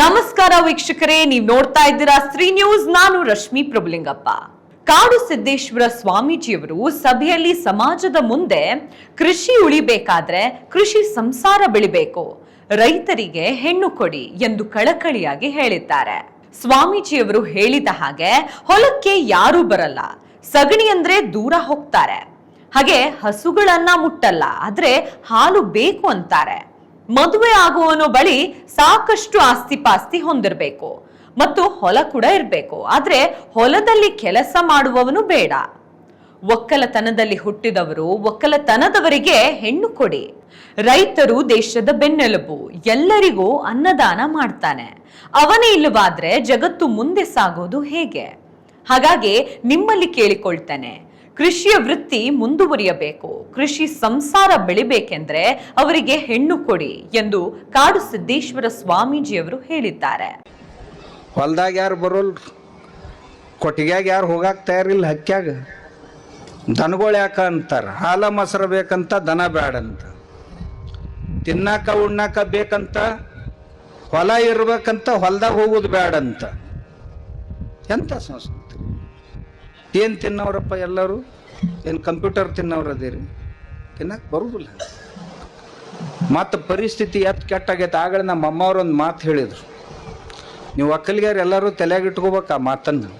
ನಮಸ್ಕಾರ ವೀಕ್ಷಕರೇ, ನೀವು ನೋಡ್ತಾ ಇದ್ದೀರಾ ಸ್ತ್ರೀ ನ್ಯೂಸ್. ನಾನು ರಶ್ಮಿ ಪ್ರಭುಲಿಂಗಪ್ಪ. ಕಾಡು ಸಿದ್ದೇಶ್ವರ ಸ್ವಾಮೀಜಿಯವರು ಸಭೆಯಲ್ಲಿ ಸಮಾಜದ ಮುಂದೆ ಕೃಷಿ ಉಳಿಬೇಕಾದ್ರೆ ಕೃಷಿ ಸಂಸಾರ ಬೆಳಿಬೇಕು. ರೈತರಿಗೆ ಹೆಣ್ಣು ಕೊಡಿ ಎಂದು ಕಳಕಳಿಯಾಗಿ ಹೇಳಿದ್ದಾರೆ. ಸ್ವಾಮೀಜಿಯವರು ಹೇಳಿದ ಹಾಗೆ ಹೊಲಕ್ಕೆ ಯಾರೂ ಬರಲ್ಲ. ಸಗಣಿ ಅಂದ್ರೆ ದೂರ ಹೋಗ್ತಾರೆ. ಹಾಗೆ ಹಸುಗಳನ್ನ ಮುಟ್ಟಲ್ಲ, ಆದ್ರೆ ಹಾಲು ಬೇಕು ಅಂತಾರೆ. ಮದುವೆ ಆಗುವವನು ಬಳಿ ಸಾಕಷ್ಟು ಆಸ್ತಿ ಪಾಸ್ತಿ ಹೊಂದಿರಬೇಕು ಮತ್ತು ಹೊಲ ಕೂಡ ಇರಬೇಕು. ಆದರೆ ಹೊಲದಲ್ಲಿ ಕೆಲಸ ಮಾಡುವವನು ಬೇಡ. ಒಕ್ಕಲತನದಲ್ಲಿ ಹುಟ್ಟಿದವರು ಒಕ್ಕಲತನದವರಿಗೆ ಹೆಣ್ಣು ಕೊಡಿ. ರೈತರು ದೇಶದ ಬೆನ್ನೆಲುಬು, ಎಲ್ಲರಿಗೂ ಅನ್ನದಾನ ಮಾಡ್ತಾನೆ. ಅವನೇ ಇಲ್ಲವಾದ್ರೆ ಜಗತ್ತು ಮುಂದೆ ಸಾಗೋದು ಹೇಗೆ? ಹಾಗಾಗಿ ನಿಮ್ಮಲ್ಲಿ ಕೇಳಿಕೊಳ್ತೇನೆ. ಕೃಷಿಯ ವೃತ್ತಿ ಮುಂದುವರಿಯಬೇಕು. ಕೃಷಿ ಸಂಸಾರ ಬೆಳಿಬೇಕೆಂದ್ರೆ ಅವರಿಗೆ ಹೆಣ್ಣು ಕೊಡಿ ಎಂದು ಕಾಡು ಸಿದ್ದೇಶ್ವರ ಸ್ವಾಮೀಜಿಯವರು ಹೇಳಿದ್ದಾರೆ. ಹೊಲ್ದಾಗ ಯಾರು ಬರೋಲ್, ಕೊಟ್ಟಿಗ್ಯಾಗ ಯಾರು ಹೋಗಾಕ ತಯಾರಿಲ್ಲ ಹಕ್ಕ್ಯಾಗ ದನಗಳು ಯಾಕ ಅಂತಾರ? ಹಾಲ ಮೊಸರು ಬೇಕಂತ ದನ ಬೇಡಂತ ತಿನ್ನಾಕ ಉಣ್ಣಾಕ ಬೇಕಂತ, ಹೊಲ ಇರ್ಬೇಕಂತ ಹೊಲ್ದಾಗ ಹೋಗೋದು ಬೇಡಂತ ಎಂಥ ಸಂಸ್ಕೃತಿ ಏನು ತಿನ್ನವರಪ್ಪ ಎಲ್ಲರೂ? ಏನು ಕಂಪ್ಯೂಟರ್ ತಿನ್ನವ್ರು ಅದೇರಿ? ತಿನ್ನಕ್ಕೆ ಬರುವುದಿಲ್ಲ ಮತ್ತು ಪರಿಸ್ಥಿತಿ ಎತ್ತು ಕೆಟ್ಟಾಗೈತೆ. ಆಗಲೇ ನಮ್ಮ ಅಮ್ಮವ್ರು ಒಂದು ಮಾತು ಹೇಳಿದ್ರು. ನೀವು ಒಕ್ಕಲಿಗಾರ ಎಲ್ಲರೂ ತಲೆಯಾಗ ಇಟ್ಕೋಬೇಕು ಆ ಮಾತನ್ನು.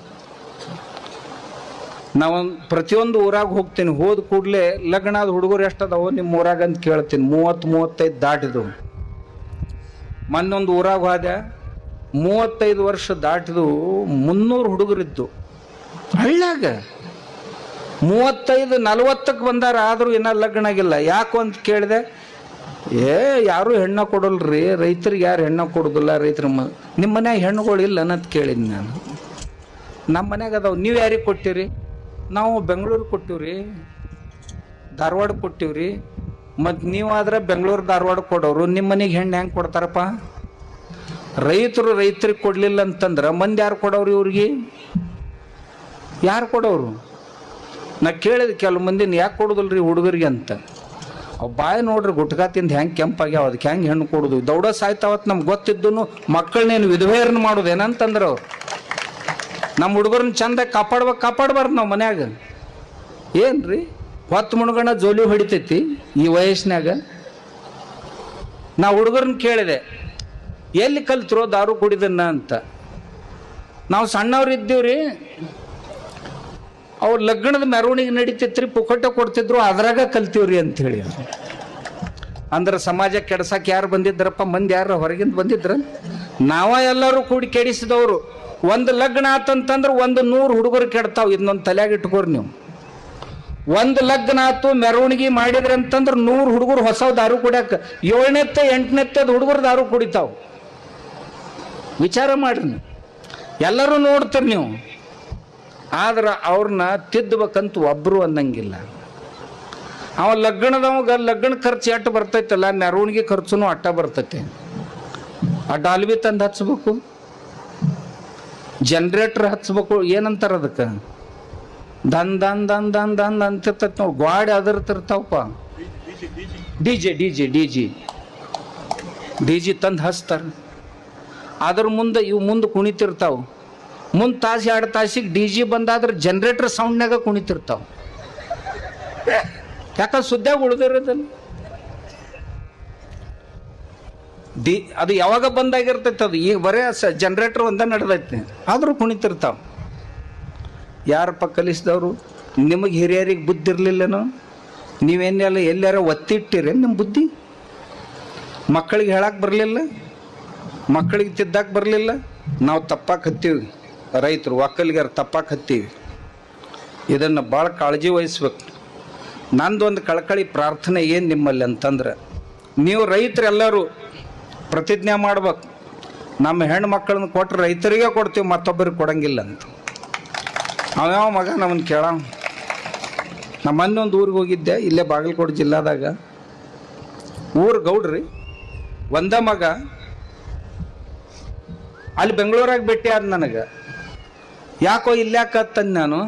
ನಾವು ಪ್ರತಿಯೊಂದು ಊರಾಗ ಹೋಗ್ತೀನಿ. ಹೋದ ಕೂಡಲೇ ಲಗ್ನ ಆದ ಹುಡುಗರು ಎಷ್ಟದಾವೋ ನಿಮ್ಮ ಊರಾಗ ಅಂತ ಕೇಳ್ತೀನಿ. ಮೂವತ್ತು, ಮೂವತ್ತೈದು ದಾಟಿದವು. ಮೊನ್ನೊಂದು ಊರಾಗ ಹೋದೆ. ಮೂವತ್ತೈದು ವರ್ಷ ದಾಟಿದು ಮುನ್ನೂರು ಹುಡುಗರಿದ್ದು. ಹಳ್ಳ್ಯಾಗ ಮೂವತ್ತೈದು ನಲವತ್ತಕ್ಕೆ ಬಂದಾರ, ಆದರೂ ಇನ್ನೂ ಲಗ್ನ ಆಗಿಲ್ಲ. ಯಾಕೋ ಅಂತ ಕೇಳಿದೆ. ಏ, ಯಾರು ಹೆಣ್ಣ ಕೊಡಲ್ರಿ? ರೈತರಿಗೆ ಯಾರು ಹೆಣ್ಣು ಕೊಡೋದಿಲ್ಲ? ರೈತರ ಮ ನಿಮ್ಮ ಮನ್ಯಾಗ ಹೆಣ್ಣುಗಳು ಇಲ್ಲ ಅನ್ನೋದು ಕೇಳಿದ್ದೆ ನಾನು. ನಮ್ಮ ಮನೆಯಾಗ ಅದಾವೆ. ನೀವು ಯಾರಿಗೆ ಕೊಟ್ಟಿರಿ? ನಾವು ಬೆಂಗಳೂರು ಕೊಟ್ಟಿವ್ರಿ. ಧಾರವಾಡ ಕೊಟ್ಟಿವ್ರಿ. ಮತ್ತು ನೀವಾದ್ರೆ ಬೆಂಗಳೂರು, ಧಾರವಾಡ ಕೊಡೋರು. ನಿಮ್ಮ ಮನೆಗೆ ಹೆಣ್ಣು ಹೆಂಗೆ ಕೊಡ್ತಾರಪ್ಪ? ರೈತರು ರೈತರಿಗೆ ಕೊಡಲಿಲ್ಲ ಅಂತಂದ್ರೆ ಮಂದಿ ಯಾರು ಕೊಡೋರು ಇವ್ರಿಗೆ? ಯಾರು ಕೊಡೋರು? ನಾ ಕೇಳಿದ ಕೆಲವು ಮಂದಿನ ಯಾಕೆ ಕೊಡೋದಿಲ್ರಿ ಹುಡುಗರಿಗೆ ಅಂತ. ಅವ್ ಬಾಯಿ ನೋಡ್ರಿ ಗುಟ್ಕಾ ತಿಂದು ಹೆಂಗೆ ಕೆಂಪಾಗ್ಯಾವ ಅದಕ್ಕೆ ಹೆಂಗೆ ಹೆಣ್ಣು ಕೊಡೋದು. ದೌಡ ಸಾಯ್ತಾವತ್ತು ನಮ್ಗೆ ಗೊತ್ತಿದ್ದು ಮಕ್ಕಳನ್ನೇನು ವಿಧವೆಯರನ್ನ ಮಾಡೋದು ಏನಂತಂದ್ರೆ. ಅವ್ರು ನಮ್ಮ ಹುಡುಗರನ್ನ ಚಂದ ಕಾಪಾಡ್ಬೇಕು ಕಾಪಾಡ್ಬಾರ್ದು ನಾವು ಮನ್ಯಾಗ. ಏನ್ರಿ? ಹೊತ್ತು ಮುಣಗಣ ಜೋಲಿ ಹೊಡಿತೈತಿ ಈ ವಯಸ್ಸಿನಾಗ ನಾ ಹುಡುಗರನ್ನ ಕೇಳಿದೆ, ಎಲ್ಲಿ ಕಲ್ತ್ರೋ ದಾರು ಕುಡಿದನ್ನ ಅಂತ. ನಾವು ಸಣ್ಣವ್ರು ಇದ್ದೀವ್ರಿ ಅವ್ರ ಲಗ್ನದ ಮೆರವಣಿಗೆ ನಡೀತಿತ್ರಿ ಪುಕಟ ಕೊಡ್ತಿದ್ರು, ಅದ್ರಾಗ ಕಲ್ತೀವ್ರಿ ಅಂತ ಹೇಳಿ ಅಂದ್ರೆ ಸಮಾಜ ಕೆಡ್ಸಕ್ಕೆ ಯಾರು ಬಂದಿದ್ರಪ್ಪ ಮಂದಿ ಯಾರು ಹೊರಗಿಂದ ಬಂದಿದ್ರ? ನಾವ ಎಲ್ಲರೂ ಕೂಡಿ ಕೆಡಿಸಿದವರು. ಒಂದು ಲಗ್ನ ಆತಂತಂದ್ರೆ ಒಂದು ನೂರು ಹುಡುಗರು ಕೆಡ್ತಾವ್. ಇನ್ನೊಂದು ತಲೆಯಾಗ ಇಟ್ಕೋರಿ ನೀವು. ಒಂದು ಲಗ್ನ ಆತು, ಮೆರವಣಿಗೆ ಮಾಡಿದ್ರಿ ಅಂತಂದ್ರೆ ನೂರು ಹುಡುಗರು ಹೊಸ ದಾರು ಕುಡಿಯಕ್ಕೆ ಏಳನೇತ್ತೆ ಎಂಟನೇತ್ತದ ಹುಡುಗರು ದಾರು ಕುಡಿತಾವ್. ವಿಚಾರ ಮಾಡ್ರಿ ನೀವು. ಎಲ್ಲರೂ ನೋಡ್ತೀರಿ ನೀವು. ಆದ್ರೆ ಅವ್ರನ್ನ ತಿದ್ದಬೇಕಂತ ಒಬ್ಬರು ಅನ್ನಂಗಿಲ್ಲ. ಅವ ಲಗ್ನದವಾಗ ಲಗ್ನ ಖರ್ಚು ಎಟ್ಟು ಬರ್ತೈತಲ್ಲ ಮೆರವಣಿಗೆ ಖರ್ಚುನು ಅಟ್ಟ ಬರ್ತೈತೆ. ಆ ಡಾಲ್ಬಿ ತಂದು ಹಚ್ಬೇಕು. ಜನ್ರೇಟ್ರ್ ಹಚ್ಬೇಕು, ಏನಂತಾರ ಅದಕ್ಕೆ? ದನ್ ದನ್ ದನ್ ದನ್ ದನ್ ಅಂತಿರ್ತೈತೆ ನಾವು ಗಾಡಿ ಅದರ್ತಿರ್ತಾವಪ್ಪ. D J D J, D G. D G ತಂದು ಹಚ್ತಾರೆ. ಅದ್ರ ಮುಂದೆ ಇವು ಮುಂದೆ ಕುಣಿತಿರ್ತಾವ. ಮುಂದೆ ತಾಸು, ಎರಡು ತಾಸಿಗೆ ಡಿ ಜಿ ಬಂದಾದ್ರೆ ಜನ್ರೇಟರ್ ಸೌಂಡ್ನಾಗ ಕುಣಿತಿರ್ತಾವ. ಯಾಕಂದ್ರೆ ಸುದ್ದಾಗ ಉಳ್ದಿರೋದಲ್ಲ ಡಿ, ಅದು ಯಾವಾಗ ಬಂದಾಗಿರ್ತೈತೆ ಅದು? ಈಗ ಬರೇ ಸ ಜನ್ರೇಟರ್ ಒಂದೇ ನಡೆದೈತೆ ಆದರೂ ಕುಣಿತಿರ್ತಾವ. ಯಾರಪ್ಪ ಕಲಿಸಿದವರು? ನಿಮಗೆ ಹಿರಿಯರಿಗೆ ಬುದ್ಧಿ ಇರಲಿಲ್ಲನೋ ನೀವೇನೆಲ್ಲ ಎಲ್ಲಾರ ಒತ್ತಿಟ್ಟಿರೇನು ನಿಮ್ಮ ಬುದ್ಧಿ? ಮಕ್ಕಳಿಗೆ ಹೇಳಕ್ಕೆ ಬರಲಿಲ್ಲ? ಮಕ್ಕಳಿಗೆ ತಿದ್ದಕ್ಕೆ ಬರಲಿಲ್ಲ? ನಾವು ತಪ್ಪಾಕ್ ಹತ್ತೀವಿ. ರೈತರು ಒಕ್ಕಲಿಗರು ತಪ್ಪಾಕತ್ತೀವಿ ಇದನ್ನು ಭಾಳ ಕಾಳಜಿ ವಹಿಸ್ಬೇಕು. ನಂದೊಂದು ಕಳಕಳಿ ಪ್ರಾರ್ಥನೆ ಏನು ನಿಮ್ಮಲ್ಲಿ ಅಂತಂದ್ರೆ, ನೀವು ರೈತರೆಲ್ಲರೂ ಪ್ರತಿಜ್ಞೆ ಮಾಡ್ಬೇಕು. ನಮ್ಮ ಹೆಣ್ಣು ಮಕ್ಕಳನ್ನ ಕೊಟ್ಟರೆ ರೈತರಿಗೆ ಕೊಡ್ತೀವಿ, ಮತ್ತೊಬ್ಬರಿಗೆ ಕೊಡಂಗಿಲ್ಲ ಅಂತ. ಅವ್ಯಾವ ಮಗ ನಮ್ಮನ್ನು ಕೇಳ. ನಮ್ಮ ಮನ್ನೊಂದು ಊರಿಗೆ ಹೋಗಿದ್ದೆ, ಇಲ್ಲೇ ಬಾಗಲಕೋಟೆ ಜಿಲ್ಲಾದಾಗ. ಊರು ಗೌಡ್ರಿ, ಒಂದ ಮಗ, ಅಲ್ಲಿ ಬೆಂಗಳೂರಾಗ ಭೇಟಿ ಆದ ನನಗೆ. ಯಾಕೋ ಇಲ್ಯಾಕತ್ತಂದು ನಾನು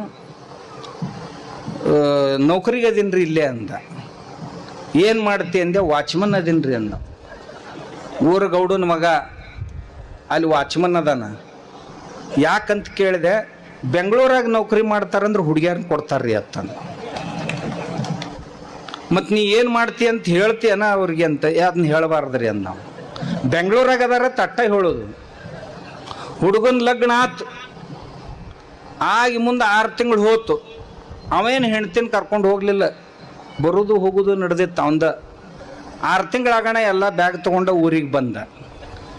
ನೌಕರಿಗೆ ಅದೀನಿ ಇಲ್ಲೇ ಅಂದ. ಏನು ಮಾಡ್ತಿ ಅಂದೆ, ವಾಚ್ಮನ್ ಅದೀನಿ ರೀ ಅಂದ. ಊರ ಗೌಡನ ಮಗ ಅಲ್ಲಿ ವಾಚ್ಮನ್ ಅದಾನ. ಯಾಕಂತ ಕೇಳಿದೆ, ಬೆಂಗಳೂರಾಗ ನೌಕರಿ ಮಾಡ್ತಾರಂದ್ರೆ ಹುಡುಗಿಯನ್ನು ಕೊಡ್ತಾರ್ರಿ ಅತ್ತಂದ ಮತ್ತು ನೀ ಏನು ಮಾಡ್ತಿ ಅಂತ ಹೇಳ್ತೀಯನ ಅವ್ರಿಗೆ ಅಂತ ಅದನ್ನ ಹೇಳಬಾರ್ದ್ರಿ ಅಂದ ನಾವು. ಬೆಂಗಳೂರಾಗ ಅದಾರ ತಟ್ಟ ಹೇಳೋದು. ಹುಡುಗನ ಲಗ್ನ ಆತು ಆಗಿ ಮುಂದೆ ಆರು ತಿಂಗಳು ಹೋತು. ಅವೇನು ಹೆಣ್ತಿನ ಕರ್ಕೊಂಡು ಹೋಗಲಿಲ್ಲ. ಬರೋದು ಹೋಗೋದು ನಡೆದಿತ್ತು ಅವಂದ. ಆರು ತಿಂಗಳಾಗಣ ಎಲ್ಲ ಬ್ಯಾಗ್ ತೊಗೊಂಡ ಊರಿಗೆ ಬಂದ.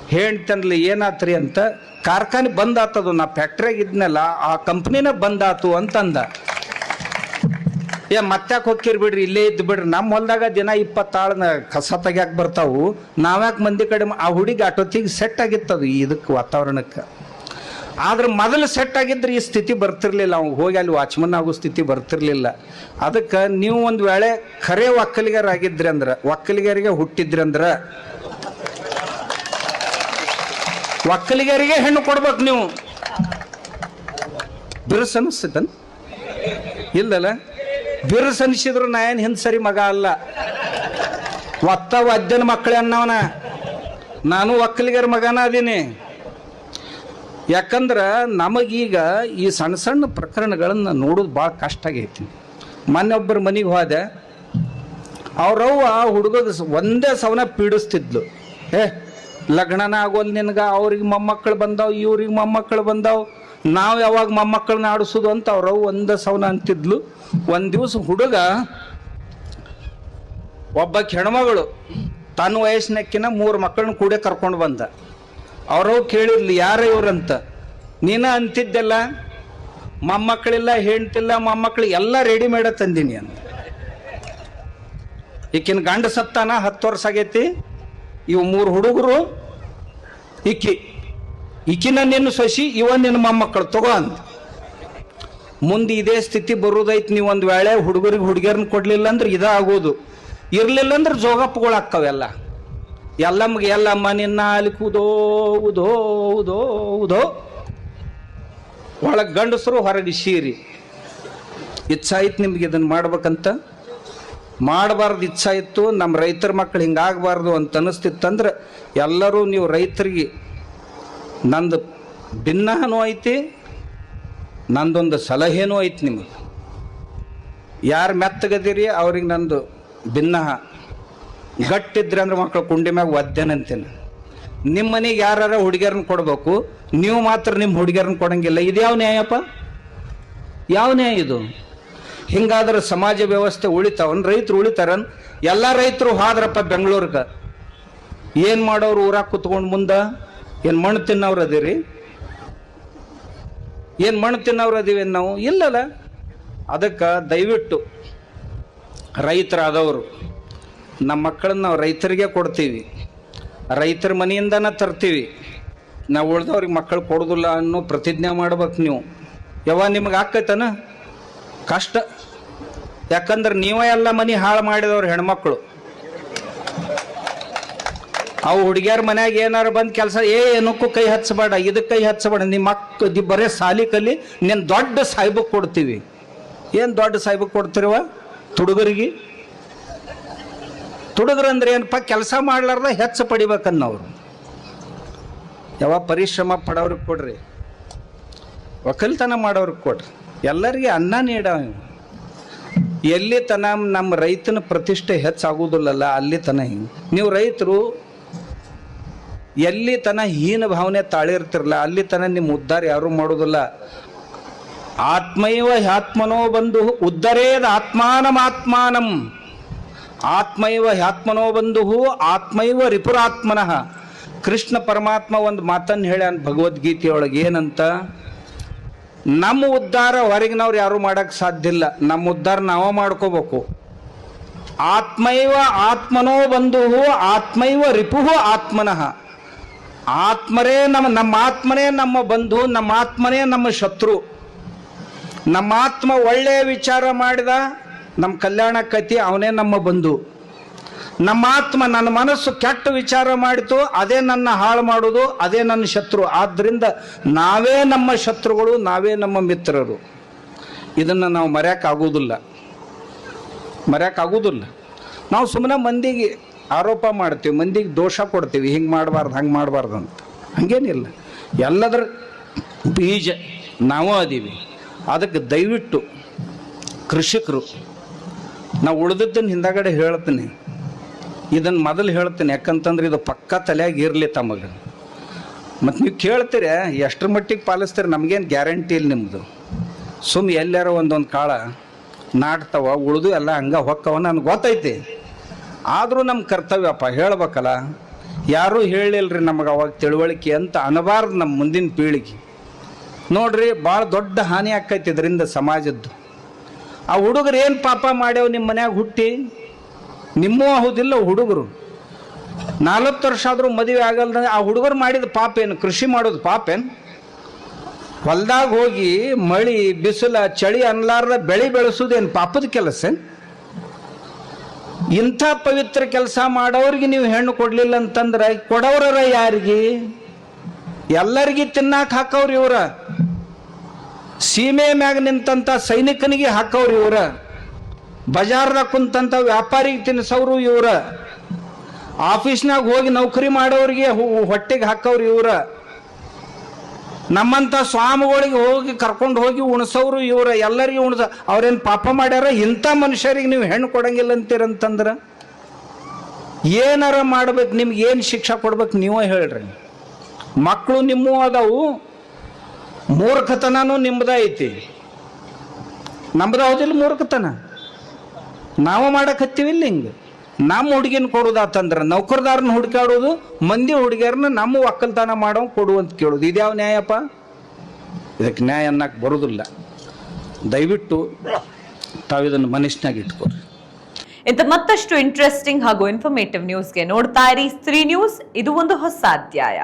ಹೇಳ್ತನ್ಲಿ ಏನಾತ್ರಿ ಅಂತ, ಕಾರ್ಖಾನೆ ಬಂದ್ ಆತದು ನಾ ಫ್ಯಾಕ್ಟ್ರಿಯಾಗ ಇದ್ನಲ್ಲ, ಆ ಕಂಪ್ನಿನ ಬಂದಾತು ಅಂತಂದ. ಏ, ಮತ್ತ್ಯಾಕೆ ಹೋಗ್ಕಿರ್ ಬಿಡ್ರಿ, ಇಲ್ಲೇ ಇದ್ದು ಬಿಡ್ರಿ ನಮ್ಮ ಹೊಲ್ದಾಗ ದಿನ ಇಪ್ಪತ್ತಾಳನ ಕಸ ತೆಗ್ಯಾಕ ಬರ್ತಾವು. ನಾವ್ಯಾಕೆ ಮಂದಿ ಕಡೆ ಆ ಹುಡುಗಿ ಆಟೋತಿಗೆ ಸೆಟ್ ಆಗಿತ್ತದು ಇದಕ್ಕೆ ವಾತಾವರಣಕ್ಕೆ. ಆದ್ರೆ ಮೊದಲು ಸೆಟ್ ಆಗಿದ್ರೆ ಈ ಸ್ಥಿತಿ ಬರ್ತಿರ್ಲಿಲ್ಲ. ಅವ್ನು ಹೋಗಿ ಅಲ್ಲಿ ವಾಚ್ಮನ್ ಆಗೋ ಸ್ಥಿತಿ ಬರ್ತಿರ್ಲಿಲ್ಲ. ಅದಕ್ಕೆ ನೀವು ಒಂದು ವೇಳೆ ಖರೆ ಒಕ್ಕಲಿಗರಾಗಿದ್ರಿ ಅಂದ್ರೆ, ಒಕ್ಕಲಿಗರಿಗೆ ಹುಟ್ಟಿದ್ರಿ ಅಂದ್ರೆ, ಒಕ್ಕಲಿಗರಿಗೆ ಹೆಣ್ಣು ಕೊಡ್ಬೇಕು ನೀವು. ಬಿರುಸು ಅನಿಸ್ತೈತನ್? ಇಲ್ಲಲ್ಲ, ಬಿರುಸು ನಾ ಏನು ಹಿಂದೆ ಸರಿ ಮಗ ಅಲ್ಲ. ಒತ್ತ ವದ್ಯನ ಮಕ್ಕಳೇ ಅನ್ನವನ. ನಾನು ಒಕ್ಕಲಿಗರ ಮಗನ ಅದೀನಿ. ಯಾಕಂದ್ರೆ ನಮಗೀಗ ಈ ಸಣ್ಣ ಸಣ್ಣ ಪ್ರಕರಣಗಳನ್ನು ನೋಡೋದು ಭಾಳ ಕಷ್ಟ ಆಗೈತಿ. ಮೊನ್ನೆ ಒಬ್ಬರ ಮನೆಗೆ ಹೋದೆ. ಅವ್ರವ್ವ ಹುಡುಗದ ಒಂದೇ ಸವನ ಪೀಡಿಸ್ತಿದ್ಲು. ಏ, ಲಗ್ನನ ಆಗೋಲ್ ನಿನ್ಗ ಅವ್ರಿಗೆ ಮೊಮ್ಮಕ್ಕಳು ಬಂದಾವ್, ಇವ್ರಿಗೆ ಮೊಮ್ಮಕ್ಕಳು ಬಂದಾವ್. ನಾವು ಯಾವಾಗ ಮೊಮ್ಮಕ್ಕಳನ್ನ ಆಡಿಸೋದು ಅಂತ ಅವ್ರವ್ವ ಒಂದೇ ಸವನ ಅಂತಿದ್ಲು. ಒಂದು ದಿವಸ ಹುಡುಗ ಒಬ್ಬ ಕೆಣಮಗಳು ತನ್ನ ವಯಸ್ಸಿನಕ್ಕಿನ ಮೂರು ಮಕ್ಕಳನ್ನ ಕೂಡೆ ಕರ್ಕೊಂಡು ಬಂದ. ಅವ್ರವ್ ಕೇಳಿದ್ಲು, ಯಾರ ಇವ್ರಂತ? ನೀನ ಅಂತಿದ್ದೆಲ್ಲ? ಮೊಮ್ಮಕ್ಕಳಿಲ್ಲ ಹೆಣ್ತಿಲ್ಲ ಮೊಮ್ಮಕ್ಕಳು ಎಲ್ಲ ರೆಡಿಮೇಡ ತಂದೀನಿ ಅಂತ. ಈಕಿನ ಗಂಡ ಸತ್ತಾನ, ಹತ್ತು ವರ್ಷ ಆಗೈತಿ. ಇವು ಮೂರು ಹುಡುಗರು ಇಕ್ಕಿ ಈಕಿನ ನಿನ್ನ ಸಸಿ, ಇವ ನಿನ್ನ ಮೊಮ್ಮಕ್ಕಳು, ತಗೋ ಅಂತ ಮುಂದೆ ಇದೇ ಸ್ಥಿತಿ ಬರೋದೈತಿ, ನೀವು ಒಂದು ವೇಳೆ ಹುಡುಗರಿಗೆ ಹುಡುಗಿಯರನ್ನ ಕೊಡ್ಲಿಲ್ಲ ಅಂದ್ರೆ ಇದಾಗೋದು ಇರ್ಲಿಲ್ಲ ಅಂದ್ರೆ ಜೋಗಪ್ಪಗಳು ಅಕ್ಕವೆಲ್ಲ ಎಲ್ಲಮ್ಮಗೆ ಎಲ್ಲಮ್ಮ ನಿನ್ನ ಉದೋ ಉದೋ ಉದೋ. ಒಳಗೆ ಗಂಡಸರು ಹೊರಗೆ ಸೀರಿ. ಇಚ್ಛಾ ಇತ್ತು ನಿಮ್ಗೆ ಇದನ್ನು ಮಾಡ್ಬೇಕಂತ? ಮಾಡಬಾರ್ದು ಇಚ್ಛಾ ಇತ್ತು ನಮ್ಮ ರೈತರ ಮಕ್ಕಳು ಹಿಂಗಾಗಬಾರ್ದು ಅಂತ ಅನ್ನಿಸ್ತಿತ್ತಂದ್ರೆ ಎಲ್ಲರೂ ನೀವು ರೈತರಿಗೆ ನಂದು ಭಿನ್ನನೂ ಐತಿ, ನಂದೊಂದು ಸಲಹೆನೂ ಐತಿ ನಿಮಗೆ. ಯಾರು ಮೆತ್ತಗದಿರಿ, ಅವ್ರಿಗೆ ನಂದು ಭಿನ್ನ ಗಟ್ಟಿದ್ರೆ ಅಂದ್ರೆ ಮಕ್ಕಳು ಕುಂಡಿ ಮ್ಯಾಗ ಒದ್ದೇನಂತೀನಿ ನಿಮ್ಮ ಮನೆಗೆ ಯಾರ ಹುಡುಗಿಯರನ್ನ ಕೊಡಬೇಕು, ನೀವು ಮಾತ್ರ ನಿಮ್ಮ ಹುಡುಗಿಯರನ್ನ ಕೊಡಂಗಿಲ್ಲ. ಇದು ಯಾವ ನ್ಯಾಯಪ್ಪ? ಯಾವ ನ್ಯಾಯ ಇದು? ಹಿಂಗಾದ್ರೆ ಸಮಾಜ ವ್ಯವಸ್ಥೆ ಉಳಿತಾವನ್ ರೈತರು ಉಳಿತಾರನ್, ಎಲ್ಲ ರೈತರು ಹಾದ್ರಪ್ಪ ಬೆಂಗಳೂರಿಗೆ. ಏನು ಮಾಡೋರು ಊರಾಗ ಕುತ್ಕೊಂಡು ಮುಂದ? ಏನು ಮಣ್ಣು ತಿನ್ನೋರು ಅದೀರಿ? ಏನು ಮಣ್ಣು ತಿನ್ನವ್ರ ಅದೀವಿ ನಾವು? ಇಲ್ಲಲ್ಲ. ಅದಕ್ಕೆ ದಯವಿಟ್ಟು ರೈತರಾದವರು. ನಮ್ಮ ಮಕ್ಕಳನ್ನ ನಾವು ರೈತರಿಗೆ ಕೊಡ್ತೀವಿ. ರೈತರ ಮನೆಯಿಂದನ ತರ್ತೀವಿ. ನಾವು ಉಳ್ದವ್ರಿಗೆ ಮಕ್ಕಳು ಕೊಡೋದಿಲ್ಲ ಅನ್ನೋ ಪ್ರತಿಜ್ಞೆ ಮಾಡ್ಬೇಕು ನೀವು. ಯಾವ ನಿಮ್ಗೆ ಆಕೈತನ? ಕಷ್ಟ. ಯಾಕಂದ್ರೆ ನೀವೇ ಎಲ್ಲ ಮನೆ ಹಾಳು ಮಾಡಿದವ್ರು ಹೆಣ್ಮಕ್ಳು. ಅವು ಹುಡುಗಿಯರ ಮನ್ಯಾಗ ಏನಾರು ಬಂದು ಕೆಲಸ, ಏ, ಏನಕ್ಕೂ ಕೈ ಹಚ್ಚಬೇಡ ಇದಕ್ಕೆ ಕೈ ಹಚ್ಚಬೇಡ. ನಿಮ್ಮ ಮಕ್ಕ ದಿ ಬರೇ ಸಾಲಿ ಕಲಿ, ನೀನು ದೊಡ್ಡ ಸಾಹಿಬಕ್ಕೆ ಕೊಡ್ತೀವಿ. ಏನು ದೊಡ್ಡ ಸಾಹಿಬಕ್ಕೆ ಕೊಡ್ತಿರುವ ತುಡುಗರಿಗೆ? ತುಡುಗರಂದ್ರೆ ಏನಪ್ಪ, ಕೆಲಸ ಮಾಡ್ಲಾರ್ದ ಹೆಚ್ಚು ಪಡಿಬೇಕನ್ನೋರು. ಯಾವ ಪರಿಶ್ರಮ ಪಡೋರಿಗೆ ಕೊಡ್ರಿ. ಒಕ್ಕಲ್ತನ ಮಾಡೋರಿಗೆ ಕೊಡ್ರಿ. ಎಲ್ಲರಿಗೆ ಅನ್ನ ನೀಡ ಎಲ್ಲಿ ತನ ನಮ್ಮ ರೈತನ ಪ್ರತಿಷ್ಠೆ ಹೆಚ್ಚಾಗುವುದಿಲ್ಲಲ್ಲ ಅಲ್ಲಿ ತನ ಹಿಂಗೆ. ನೀವು ರೈತರು, ಎಲ್ಲಿ ತನ ಹೀನ ಭಾವನೆ ತಾಳಿರ್ತಿರಲ್ಲ ಅಲ್ಲಿ ತನ ನಿಮ್ಮ ಉದ್ಧಾರ ಯಾರು ಮಾಡೋದಿಲ್ಲ. ಆತ್ಮೈವ ಆತ್ಮನೋ ಬಂಧು ಉದ್ಧರೇದ ಆತ್ಮಾನಮಾತ್ಮಾನಂ. ಆತ್ಮೈವ ಹ್ಯಾತ್ಮನೋ ಬಂಧು ಆತ್ಮೈವ ರಿಪುರಾತ್ಮನಃ. ಕೃಷ್ಣ ಪರಮಾತ್ಮ ಒಂದು ಮಾತನ್ನು ಹೇಳ್ಯಾನ ಭಗವದ್ಗೀತೆಯೊಳಗೆ ಏನಂತ, ನಮ್ಮ ಉದ್ಧಾರ ಹೊರಗಿನವ್ರು ಯಾರು ಮಾಡಕ್ಕೆ ಸಾಧ್ಯ ಇಲ್ಲ, ನಮ್ಮ ಉದ್ಧಾರ ನಾವೇ ಮಾಡ್ಕೋಬೇಕು. ಆತ್ಮೈವ ಆತ್ಮನೋ ಬಂಧು ಆತ್ಮೈವ ರಿಪುಹು ಆತ್ಮನಃ. ಆತ್ಮರೇ ನಮ್ಮ ನಮ್ಮ ಆತ್ಮನೇ ನಮ್ಮ ಬಂಧು, ನಮ್ಮ ಆತ್ಮನೇ ನಮ್ಮ ಶತ್ರು. ನಮ್ಮ ಆತ್ಮ ಒಳ್ಳೆಯ ವಿಚಾರ ಮಾಡಿದ ನಮ್ಮ ಕಲ್ಯಾಣ ಕತಿ ಅವನೇ ನಮ್ಮ ಬಂಧು. ನಮ್ಮ ಆತ್ಮ ನನ್ನ ಮನಸ್ಸು ಕೆಟ್ಟ ವಿಚಾರ ಮಾಡಿತು, ಅದೇ ನನ್ನ ಹಾಳು ಮಾಡೋದು, ಅದೇ ನನ್ನ ಶತ್ರು. ಆದ್ದರಿಂದ ನಾವೇ ನಮ್ಮ ಶತ್ರುಗಳು, ನಾವೇ ನಮ್ಮ ಮಿತ್ರರು. ಇದನ್ನು ನಾವು ಮರೆಯೋಕ್ಕಾಗೋದಿಲ್ಲ ಮರೆಯೋಕ್ಕಾಗೋದಿಲ್ಲ ನಾವು ಸುಮ್ಮನೆ ಮಂದಿಗೆ ಆರೋಪ ಮಾಡ್ತೀವಿ, ಮಂದಿಗೆ ದೋಷ ಕೊಡ್ತೀವಿ, ಹಿಂಗೆ ಮಾಡಬಾರ್ದು, ಹಂಗೆ ಮಾಡಬಾರ್ದು ಅಂತ. ಹಂಗೇನಿಲ್ಲ. ಎಲ್ಲದರ ಬೀಜ ನಾವು ಅದೀವಿ. ಅದಕ್ಕೆ ದಯವಿಟ್ಟು ಕೃಷಿಕರು ನಾವು ಉಳಿದದ್ದನ್ನು ಹಿಂದಾಗಡೆ ಹೇಳ್ತೀನಿ. ಇದನ್ನು ಮೊದಲು ಹೇಳ್ತೀನಿ. ಯಾಕಂತಂದ್ರೆ ಇದು ಪಕ್ಕ ತಲೆಯಾಗಿ ಇರಲಿ ತಮಗೆ. ಮತ್ತು ನೀವು ಕೇಳ್ತೀರಿ, ಎಷ್ಟರ ಮಟ್ಟಿಗೆ ಪಾಲಿಸ್ತೀರಿ ನಮಗೇನು ಗ್ಯಾರಂಟಿ ಇಲ್ಲ ನಿಮ್ಮದು ಸುಮ್ಮ ಎಲ್ಲಾರ ಒಂದೊಂದು ಕಾಳ ನಾಡ್ತವ ಉಳಿದು ಎಲ್ಲ ಹಂಗೆ ಹೊಕ್ಕವ ನನಗೆ ಗೊತ್ತೈತಿ. ಆದರೂ ನಮ್ಮ ಕರ್ತವ್ಯಪ್ಪ ಹೇಳ್ಬೇಕಲ್ಲ, ಯಾರೂ ಹೇಳಿಲ್ರಿ ನಮಗೆ ಅವಾಗ ತಿಳುವಳಿಕೆ ಅಂತ ಅನಬಾರ್ದು ನಮ್ಮ ಮುಂದಿನ ಪೀಳಿಗೆ. ನೋಡ್ರಿ ಭಾಳ ದೊಡ್ಡ ಹಾನಿ ಆಕೈತಿ ಇದರಿಂದ ಸಮಾಜದ್ದು. ಆ ಹುಡುಗರು ಏನು ಪಾಪ ಮಾಡ್ಯಾವ ನಿಮ್ಮ ಮನ್ಯಾಗ ಹುಟ್ಟಿ? ನಿಮ್ಮೂ ಹೌದಿಲ್ಲ ಹುಡುಗರು. ನಾಲ್ವತ್ತು ವರ್ಷ ಆದರೂ ಮದುವೆ ಆಗಲ್ದ ಆ ಹುಡುಗರು ಮಾಡಿದ ಪಾಪ ಏನು? ಕೃಷಿ ಮಾಡೋದು ಪಾಪ ಏನು? ಹೊಲ್ದಾಗ ಹೋಗಿ ಮಳಿ, ಬಿಸಿಲ, ಚಳಿ ಅನ್ಲಾರ್ದ ಬೆಳೆ ಬೆಳೆಸೋದೇನು ಪಾಪದ ಕೆಲಸ? ಇಂಥ ಪವಿತ್ರ ಕೆಲಸ ಮಾಡೋರಿಗೆ ನೀವು ಹೆಣ್ಣು ಕೊಡ್ಲಿಲ್ಲ ಅಂತಂದ್ರೆ ಕೊಡೋರ ಯಾರಿಗೆ? ಎಲ್ಲರಿಗೆ ತಿನ್ನಾಕ ಹಾಕವ್ರಿ ಇವ್ರ. ಸೀಮೆ ಮ್ಯಾಗ ನಿಂತಂಥ ಸೈನಿಕನಿಗೆ ಹಾಕವ್ರು ಇವ್ರ. ಬಜಾರ್ದಾಗ ಕುಂತಂಥ ವ್ಯಾಪಾರಿಗೆ ತಿನ್ಸವ್ರು ಇವ್ರ. ಆಫೀಸ್ನಾಗ ಹೋಗಿ ನೌಕರಿ ಮಾಡೋರಿಗೆ ಹೊಟ್ಟೆಗೆ ಹಾಕವ್ರು ಇವರ. ನಮ್ಮಂತ ಸ್ವಾಮಿಗಳಿಗೆ ಹೋಗಿ ಕರ್ಕೊಂಡು ಹೋಗಿ ಉಣಸೋರು ಇವರ. ಎಲ್ಲರಿಗೆ ಉಣಸ, ಅವ್ರೇನು ಪಾಪ ಮಾಡ್ಯಾರ? ಇಂಥ ಮನುಷ್ಯರಿಗೆ ನೀವು ಹೆಣ್ಣು ಕೊಡಂಗಿಲ್ಲ ಅಂತೀರಂತಂದ್ರ? ಏನಾರ ಮಾಡ್ಬೇಕು, ನಿಮ್ಗೆ ಏನು ಶಿಕ್ಷೆ ಕೊಡ್ಬೇಕು ನೀವೇ ಹೇಳ್ರಿ. ಮಕ್ಕಳು ನಿಮ್ಮೂ ಅದಾವು. ಮೂರ್ಖತನನೂ ನಿಮ್ಮದ ಐತಿ. ನಮ್ದು ಹೌದಿಲ್ಲ ಮೂರ್ಖತನ? ನಾವು ಮಾಡಕತ್ತೀವಿಲ್ಲ ಹಿಂಗೆ? ನಮ್ಮ ಹುಡುಗಿನ ಕೊಡೋದಾತಂದ್ರೆ ನೌಕರದಾರನ ಹುಡುಕಾಡೋದು ಮಂದಿ ಹುಡುಗಿಯರನ್ನ ನಮ್ಮ ಒಕ್ಕಲ್ತನ ಮಾಡೋ ಕೊಡು ಅಂತ ಕೇಳೋದು. ಇದ್ಯಾವ ನ್ಯಾಯಪ್ಪ? ಇದಕ್ಕೆ ನ್ಯಾಯ ಅನ್ನಕ್ಕೆ ಬರೋದಿಲ್ಲ. ದಯವಿಟ್ಟು ತಾವಿದನ್ನು ಮನಸ್ಸಿನಾಗ ಇಟ್ಕೋರಿ. ಇಂಥ ಮತ್ತಷ್ಟು ಇಂಟ್ರೆಸ್ಟಿಂಗ್ ಹಾಗೂ ಇನ್ಫಾರ್ಮೇಟಿವ್ ನ್ಯೂಸ್ಗೆ ನೋಡ್ತಾ ಇರಿ. ಸ್ತ್ರೀ ನ್ಯೂಸ್ ಇದು ಒಂದು ಹೊಸ ಅಧ್ಯಾಯ.